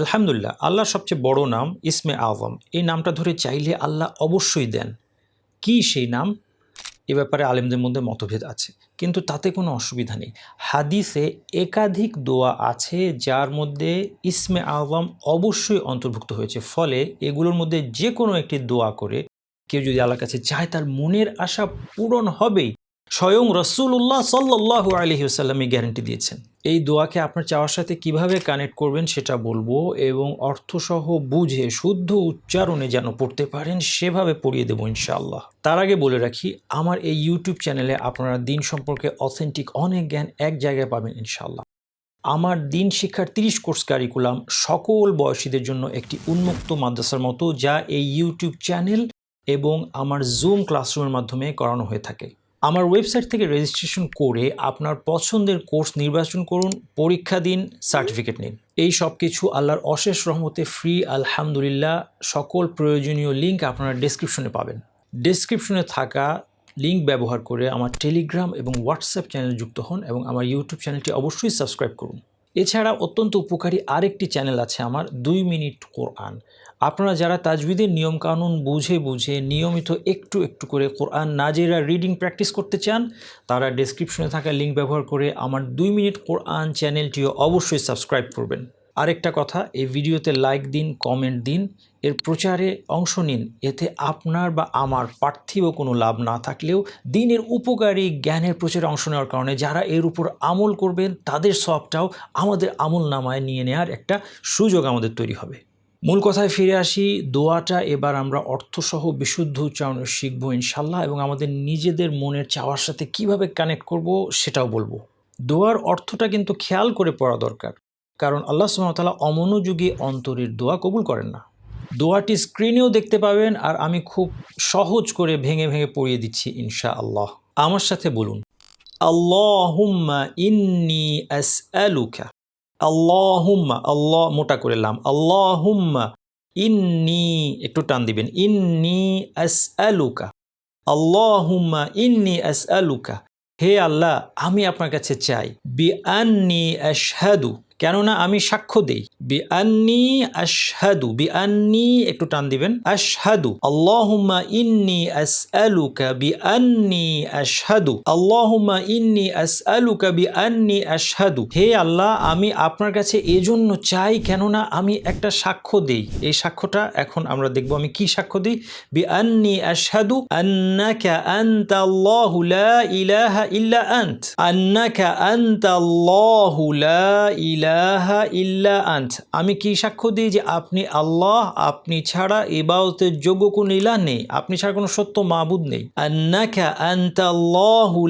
আলহামদুলিল্লাহ, আল্লাহর সবচেয়ে বড় নাম ইসমে আজম। এই নামটা ধরে চাইলে আল্লাহ অবশ্যই দেন। কি সেই নাম? এ ব্যাপারে আলেমদের মধ্যে মতভেদ আছে, কিন্তু তাতে কোনো অসুবিধা নেই। হাদিসে একাধিক দোয়া আছে যার মধ্যে ইসমে আজম অবশ্যই অন্তর্ভুক্ত হয়েছে। ফলে এগুলোর মধ্যে যে কোনো একটি দোয়া করে কেউ যদি আল্লাহর কাছে চায়, তার মনের আশা পূরণ হবেই। স্বয়ং রসুল্লাহ সাল্লাহ আলহিউসাল্লামই গ্যারেন্টি দিয়েছেন। এই দোয়াকে আপনার চাওয়ার সাথে কীভাবে কানেক্ট করবেন সেটা বলব এবং অর্থসহ বুঝে, শুদ্ধ উচ্চারণে যেন পড়তে পারেন সেভাবে পড়িয়ে দেবো ইনশাআল্লাহ। তার আগে বলে রাখি, আমার এই ইউটিউব চ্যানেলে আপনারা দিন সম্পর্কে অথেন্টিক অনেক জ্ঞান এক জায়গায় পাবেন ইনশাআল্লাহ। আমার দিন শিক্ষার তিরিশ কোর্স কারিকুলাম সকল বয়সীদের জন্য একটি উন্মুক্ত মাদ্রাসার মতো যা এই ইউটিউব চ্যানেল এবং আমার জুম ক্লাসরুমের মাধ্যমে করানো হয়ে থাকে। আমার ওয়েবসাইট থেকে রেজিস্ট্রেশন করে আপনার পছন্দের কোর্স নির্বাচন করুন, পরীক্ষা দিন সার্টিফিকেট নিন। এই সব কিছু আল্লাহর অশেষ রহমতে ফ্রি আলহামদুলিল্লাহ। সকল প্রয়োজনীয় লিঙ্ক আপনারা ডিসক্রিপশনে পাবেন। ডিসক্রিপশনে থাকা লিঙ্ক ব্যবহার করে আমার টেলিগ্রাম এবং হোয়াটসঅ্যাপ চ্যানেল যুক্ত হন এবং আমার ইউটিউব চ্যানেলটি অবশ্যই সাবস্ক্রাইব করুন। এছাড়া অত্যন্ত উপকারী আরেকটি চ্যানেল আছে আমার, দুই মিনিট কোরআন। আপনারা যারা তাজবিদের নিয়মকানুন বুঝে বুঝে নিয়মিত একটু একটু করে কোরআন নাজেরা রিডিং প্র্যাকটিস করতে চান, তারা ডেসক্রিপশনে থাকা লিঙ্ক ব্যবহার করে আমার দুই মিনিট কোরআন চ্যানেলটিও অবশ্যই সাবস্ক্রাইব করবেন। আরেকটা কথা, এই ভিডিওতে লাইক দিন কমেন্ট দিন, এর প্রচারে অংশ নিন। এতে আপনার বা আমার পার্থিব কোনো লাভ না থাকলেও দিনের উপকারী জ্ঞানের প্রচারে অংশ নেওয়ার কারণে যারা এর উপর আমল করবেন, তাদের সবটাও আমাদের আমল নামায় নিয়ে নেওয়ার একটা সুযোগ আমাদের তৈরি হবে। মূল কথায় ফিরে আসি, দোয়াটা এবার আমরা অর্থসহ বিশুদ্ধ উচ্চারণ শিখব ইনশাল্লাহ এবং আমাদের নিজেদের মনের চাওয়ার সাথে কীভাবে কানেক্ট করব সেটাও বলব। দোয়ার অর্থটা কিন্তু খেয়াল করে পড়া দরকার। কারণ আল্লাহ সুমতালা অমনোযোগী অন্তরের দোয়া কবুল করেন না। দোয়াটি স্ক্রিনেও দেখতে পাবেন আর আমি খুব সহজ করে ভেঙে ভেঙে পড়িয়ে দিচ্ছি ইনশা আল্লাহ আমার সাথে বলুন, আল্লাহুম্মা ইন্নি আস আলুকা আল্লাহুম্মা, আল্লাহ মোটা করে লাম, আল্লাহুম্মা ইন্নি, একটু টান দিবেন, ইন্নি আস আলুকা আল্লাহুম্মা ইন্নি আস আলুকা হে আল্লাহ, আমি আপনার কাছে চাই। বি আন্নি আশহাদু। কেননা আমি সাক্ষ্য দেই। বি আন্নি আশহাদু বি আন্নি একটু টান দিবেন। আশহাদু, আল্লাহুম্মা ইন্নি আসআলুকা বি আন্নি আশহাদু। আল্লাহুম্মা ইন্নি আসআলুকা বি আন্নি আশহাদু। হে আল্লাহ, আমি আপনার কাছে এজন্য চাই কেননা আমি একটা সাক্ষ্য দেই। এই সাক্ষ্যটা এখন আমরা দেখব আমি কি সাক্ষ্য দিই। বি আন্নি আশহাদু, আন্নাকা আনতা আল্লাহু লা ইলাহা ইল্লা আন্ত। আন্নাকা আনতা আল্লাহু লা ইলাহা ইল্লা আন্ত। আমি কি সাক্ষ্য দিই যে আপনি আল্লাহ, আপনি ছাড়া ইবাদতের যোগ্য কোনো ইলাহ নেই? আপনি ছাড়া কোনো সত্য মাবুদ নেই।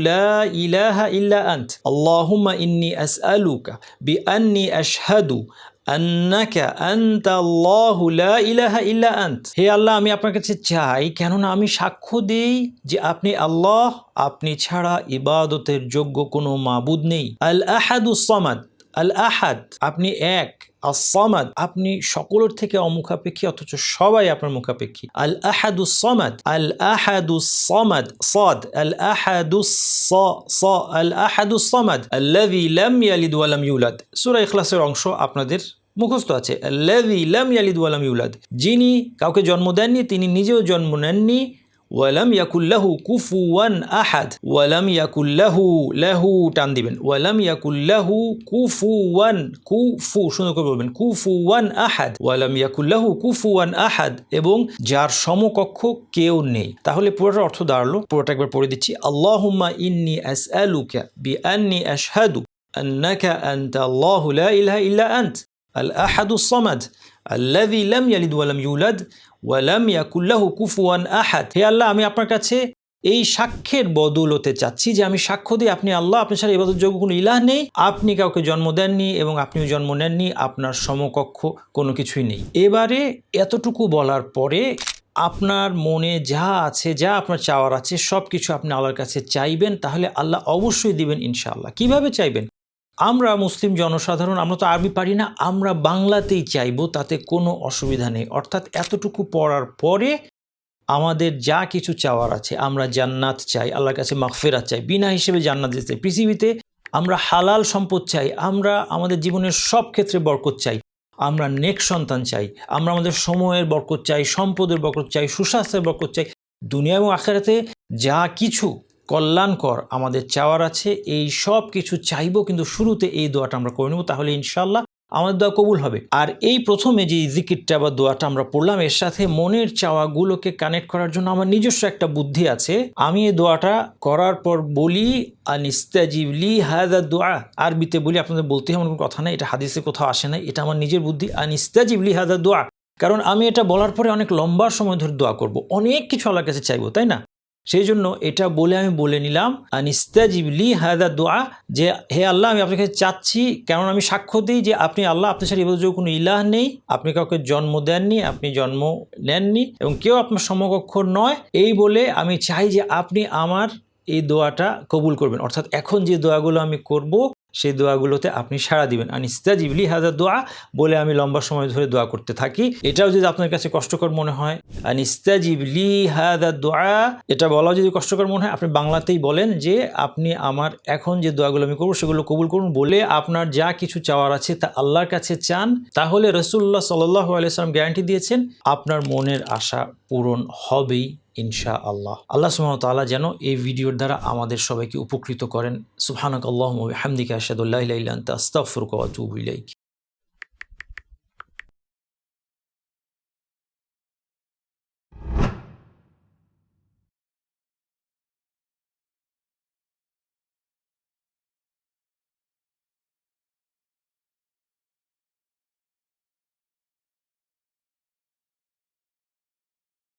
লা ইলাহা লা ইলাহা হে আল্লাহ, আমি আপনার কাছে চাই, কেননা আমি সাক্ষ্য দিই যে আপনি আল্লাহ, আপনি ছাড়া ইবাদতের যোগ্য কোনো মাবুদ নেই। আল আহাদুস সামাদ আল আহাদ, আপনি এক। আসামাদ আপনি সকলের থেকে অমুখাপেক্ষী, অথচ সবাই আপনার মুখাপেক্ষী। আল আহাদু সমাদ, আল আহাদু সমাদ, সদ। আল আহাদু স স। আল আহাদু সমাদ, আল্লাযী লাম ইয়ালিদ ওয়া লাম ইউলাদ। সূরা ইখলাসের অংশ আপনাদের মুখস্থ আছে। আল্লাযী লাম ইয়ালিদ ওয়া ইউলাদ। যিনি কাউকে জন্ম দেননি, তিনি নিজেও জন্ম নেননি। ওয়ালাম ইয়াকুল্লাহু কুফুয়ান আহাদ, ওয়ালাম ইয়াকুল্লাহু লাহু টান দিবেন, ওয়ালাম ইয়াকুল্লাহু কুফুয়ান কুফু, সুন্দর করে বলবেন, কুফুয়ান আহাদ, ওয়ালাম ইয়াকুল্লাহু কুফুয়ান আহাদ এবং যার সমকক্ষ কেউ নেই। তাহলে পুরোটার অর্থ দাঁড়াল, পুরোটা একবার পড়ে দিচ্ছি। আল্লাহুম্মা ইন্নি আসআলুকা বিআন্নি আশহাদু আন্নাকা আনতা আল্লাহু লা ইলাহা ইল্লা আন্ত, আল আহাদুস সামাদ আল্লাযী লাম ইয়ালিদ ওয়া লাম ইউলাদ ওয়ালাম ইয়াকুল্লাহু কুফুয়ান আহাদ। হে আল্লাহ, আমি আপনার কাছে এই সাক্ষ্যের বদৌলতে চাচ্ছি যে আমি সাক্ষ্য দিই, আপনি আল্লাহ আপনার সাথে এবাদত যোগ্য কোনো ইলাহ নেই, আপনি কাউকে জন্ম দেননি এবং আপনিও জন্ম নেননি, আপনার সমকক্ষ কোনো কিছুই নেই। এবারে এতটুকু বলার পরে আপনার মনে যা আছে, যা আপনার চাওয়ার আছে সব কিছু আপনি আল্লাহর কাছে চাইবেন, তাহলে আল্লাহ অবশ্যই দিবেন ইনশাআল্লাহ। কীভাবে চাইবেন? আমরা মুসলিম জনসাধারণ, আমরা তো আরবি পারি না, আমরা বাংলাতেই চাইব, তাতে কোনো অসুবিধা নেই। অর্থাৎ এতটুকু পড়ার পরে আমাদের যা কিছু চাওয়ার আছে, আমরা জান্নাত চাই, আল্লাহর কাছে মাগফেরাত চাই, বিনা হিসেবে জান্নাত দিতে চাই। পৃথিবীতে আমরা হালাল সম্পদ চাই, আমরা আমাদের জীবনের সব ক্ষেত্রে বরকত চাই, আমরা নেক সন্তান চাই, আমরা আমাদের সময়ের বরকত চাই, সম্পদের বরকত চাই, সুস্বাস্থ্যের বরকত চাই, দুনিয়া এবং আখেরাতে যা কিছু কল্যাণকর আমাদের চাওয়ার আছে। এই সব কিছু চাইব কিন্তু শুরুতে এই দোয়াটা আমরা করে নেব, তাহলে ইনশাল্লাহ আমাদের দোয়া কবুল হবে। আর এই প্রথমে যে জিকিরটা বা দোয়াটা আমরা পড়লাম, এর সাথে মনের চাওয়াগুলোকে কানেক্ট করার জন্য আমার নিজস্ব একটা বুদ্ধি আছে। আমি এই দোয়াটা করার পর বলি আনিস্তাজিবলি হায়দা দোয়া। আরবিতে বলি, আপনাদের বলতে হবে কোনো কথা নাই, এটা হাদিসে কোথাও আসে না এটা আমার নিজের বুদ্ধি। আনিস্তাজিবলি হায়দা দোয়া। কারণ আমি এটা বলার পরে অনেক লম্বা সময় ধরে দোয়া করব, অনেক কিছু আল্লাহর কাছে চাইব, তাই না? সেই জন্য এটা বলে আমি বলে নিলাম নিস্তাজিবলি হায়দা দোয়া যে, হে আল্লাহ, আমি আপনার কাছে চাচ্ছি কারণ আমি সাক্ষ্য দিই যে, আপনি আল্লাহ, আপনার সাথে এবার কোনো ইলাহ নেই, আপনি কাউকে জন্ম দেননি, আপনি জন্ম নেননি, এবং কেউ আপনার সমকক্ষ নয়। এই বলে আমি চাই যে, আপনি আমার এই দোয়াটা কবুল করবেন। অর্থাৎ এখন যে দোয়াগুলো আমি করব সেই দোয়াগুলোতে আপনি সাড়া দিবেন। আনিস্তাজিবলি হাজার দোয়া বলে আমি লম্বা সময় ধরে দোয়া করতে থাকি। এটাও যদি আপনার কাছে কষ্টকর মনে হয় আনিস্তাজিবলি হাদা দোয়া, এটা বলাও যদি কষ্টকর মনে হয়, আপনি বাংলাতেই বলেন যে আপনি আমার এখন যে দোয়াগুলো আমি করব, সেগুলো কবুল করুন বলে আপনার যা কিছু চাওয়ার আছে তা আল্লাহর কাছে চান। তাহলে রসুল্লাহ সাল্লাহ আলাইসালাম গ্যারান্টি দিয়েছেন, আপনার মনের আশা পূরণ হবেই। ইনশা আল্লাহ আল্লাহ সুমতাল্লাহ যেন এই ভিডিওর দ্বারা আমাদের সবাইকে উপকৃত করেন। সুহানক আল্লাহ হামদিকা আসাদুল্লাহ আস্তাফরুক আতুব ইলাইক।